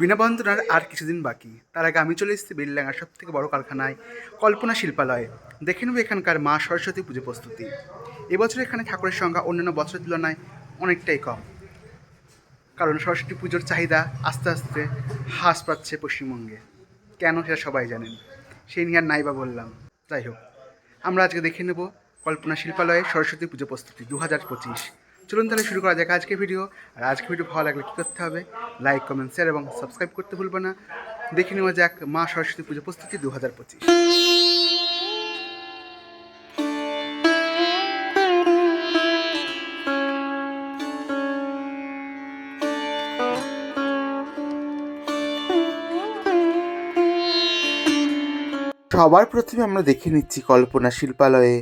বিনা বন্দনার আর কিছুদিন বাকি। তার আগে আমি চলে এসেছি বেলডাঙ্গার সব থেকে বড় কারখানায়, কল্পনা শিল্পালয়ে। দেখে নেব এখানকার মা সরস্বতী পুজো প্রস্তুতি। এবছর এখানে ঠাকুরের সংখ্যা অন্যান্য বছরের তুলনায় অনেকটাই কম। কারণ সরস্বতী পুজোর চাহিদা আস্তে আস্তে হ্রাস পাচ্ছে পশ্চিমবঙ্গে। কেন সেটা সবাই জানেন। সেই নিয়ে আর নাই বা বললাম। যাই হোক, আমরা আজকে দেখে নেব কল্পনা শিল্পালয়ে সরস্বতী পুজো প্রস্তুতি দু হাজার পঁচিশ। চলুন তাহলে শুরু করা যাক আজকে ভিডিও আর আজকে ভিডিও ভালো লাগলে কী করতে হবে? লাইক কমেন্ট শেয়ার এবং সাবস্ক্রাইব করতে ভুলবো না। দেখে নেওয়া যাক মা সরস্বতী পুজো প্রস্তুতি দু হাজার পঁচিশ। সবার প্রথমে আমরা দেখে নিচ্ছি কল্পনা শিল্পালয়ে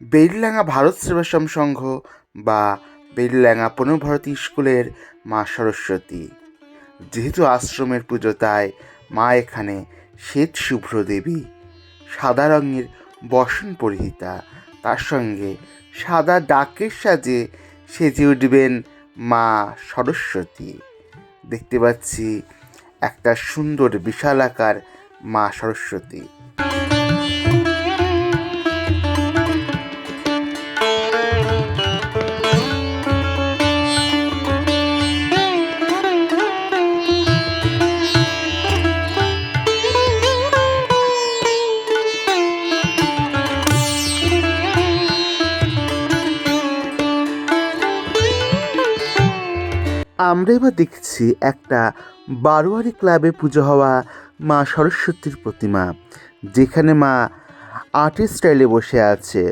বেলডাঙ্গা ভারত সেবাশ্রম সংঘ বা বেলডাঙ্গা পুনর্ভারতী স্কুলের মা সরস্বতী। যেহেতু আশ্রমের পুজো তাই মা এখানে শ্বেত শুভ্র দেবী, সাদা রঙের বসন পরিহিতা, তার সঙ্গে সাদা ডাকের সাজে সেজে উঠবেন মা সরস্বতী। দেখতে পাচ্ছি একটা সুন্দর বিশালাকার মা সরস্বতী। আমরা এবার দেখছি একটা বারোয়ারি ক্লাবে পুজো হওয়া মা সরস্বতীর প্রতিমা, যেখানে মা আর্টের স্টাইলে বসে আছে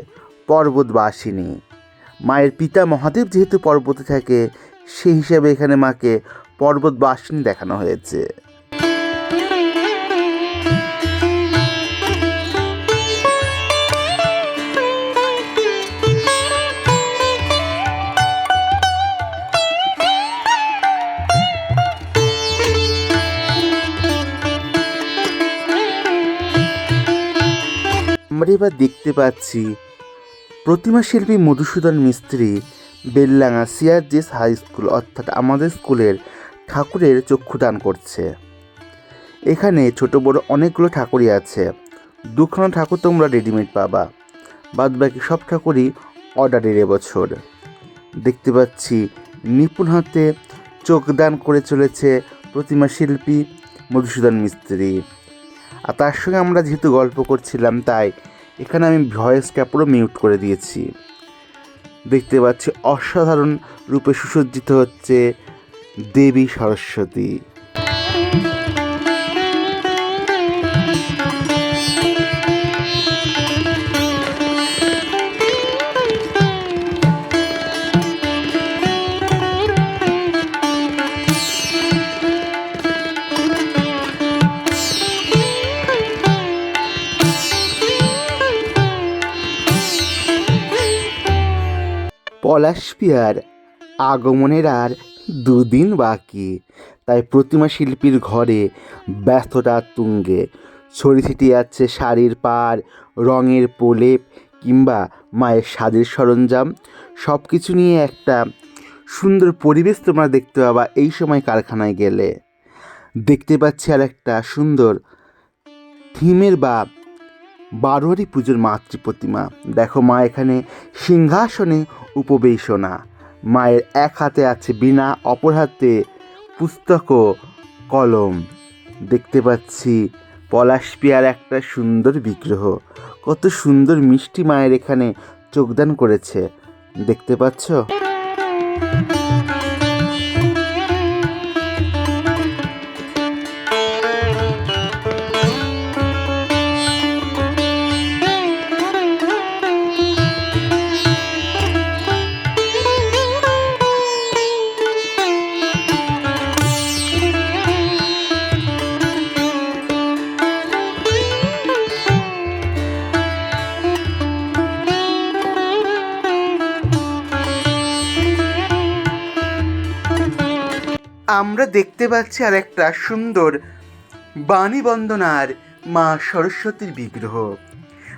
পর্বতবাসিনী। মায়ের পিতা মহাদেব যেহেতু পর্বতে থাকে, সেই হিসাবে এখানে মাকে পর্বতবাসিনী দেখানো হয়েছে। আমরা এবার দেখতে পাচ্ছি প্রতিমা শিল্পী মধুসূদন মিস্ত্রি বেললাঙা সিআরজিএস হাই স্কুল, অর্থাৎ আমাদের স্কুলের ঠাকুরের চক্ষুদান করছে। এখানে ছোট বড় অনেকগুলো ঠাকুরই আছে। দুখানা ঠাকুর তোমরা রেডিমেড পাবা। বাদ বাকি সব ঠাকুরই অর্ডারের এবছর। দেখতে পাচ্ছি নিপুণ হাতে চোখদান করে চলেছে প্রতিমা শিল্পী মধুসূদন মিস্ত্রি। আর তার সঙ্গে আমরা যেহেতু গল্প করছিলাম, তাই এখানে আমি ভয়েস পুরো মিউট করে দিয়েছি। দেখতে পাচ্ছি অসাধারণ রূপে সুসজ্জিত হচ্ছে দেবী সরস্বতী। পলাশ পিয়ার আগমনের আর দুদিন বাকি। তাই প্রতিমা শিল্পীর ঘরে ব্যস্ততা তুঙ্গে। ছড়ি ছিটিয়ে যাচ্ছে শাড়ির পার, রঙের প্রলেপ কিংবা মায়ের সাজের সরঞ্জাম। সব কিছু নিয়ে একটা সুন্দর পরিবেশ তোমরা দেখতে পাবা এই সময় কারখানায় গেলে। দেখতে পাচ্ছি আর একটা সুন্দর থিমের বা বারোয়ারি পুজোর মাতৃ প্রতিমা। দেখো মা এখানে সিংহাসনে উপবেশনা। মায়ের এক হাতে আছে বিনা অপর হাতে পুস্তক কলম। দেখতে পাচ্ছি পলাশ পিয়ার একটা সুন্দর বিগ্রহ। কত সুন্দর মিষ্টি মায়ের এখানে যোগদান করেছে। দেখতে পাচ্ছ? আমরা দেখতে পাচ্ছি আর একটা সুন্দর বাণী বন্দনার মা সরস্বতীর বিগ্রহ।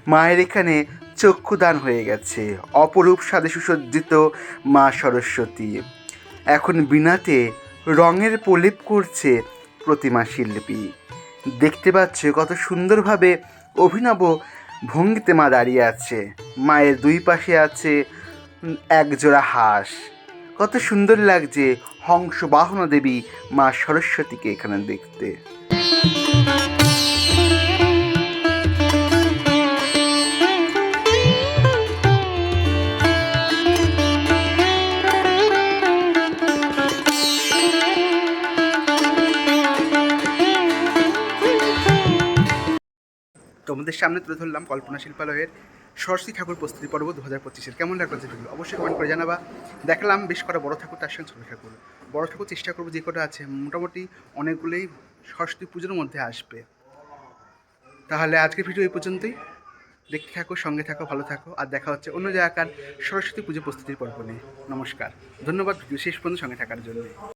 মায়ের এখানে চক্ষুদান হয়ে গেছে। অপরূপ সাদে সুসজ্জিত মা সরস্বতী। এখন বিনাতে রঙের প্রলেপ করছে প্রতিমা শিল্পী। দেখতে পাচ্ছ কত সুন্দরভাবে অভিনব ভঙ্গিতে মা দাঁড়িয়ে আছে। মায়ের দুই পাশে আছে একজোড়া হাঁস। কত সুন্দর লাগছে হংস বাহনা দেবী মা সরস্বতীকে এখানে দেখতে। তোমাদের সামনে তুলে ধরলাম কল্পনা শিল্পালয়ের সরস্বতী ঠাকুর প্রস্তুতি পর্ব দু হাজার পঁচিশের। কেমন লাগল যে ভিডিও? অবশ্যই কমেন্ট করে জানাবা। দেখলাম বেশ কটা বড় ঠাকুর, তার সঙ্গে ছোটো ঠাকুর। বড় ঠাকুর চেষ্টা করব যে কটা আছে, মোটামুটি অনেকগুলোই সরস্বতী পুজোর মধ্যে আসবে। তাহলে আজকের ভিডিও এই পর্যন্তই। দেখতে থাকো, সঙ্গে থাকো, ভালো থাকো, আর দেখা হচ্ছে অন্য জায়গাকার সরস্বতী পুজো প্রস্তুতির পর্ব নিয়ে। নমস্কার। ধন্যবাদ শেষ পর্যন্ত সঙ্গে থাকার জন্য।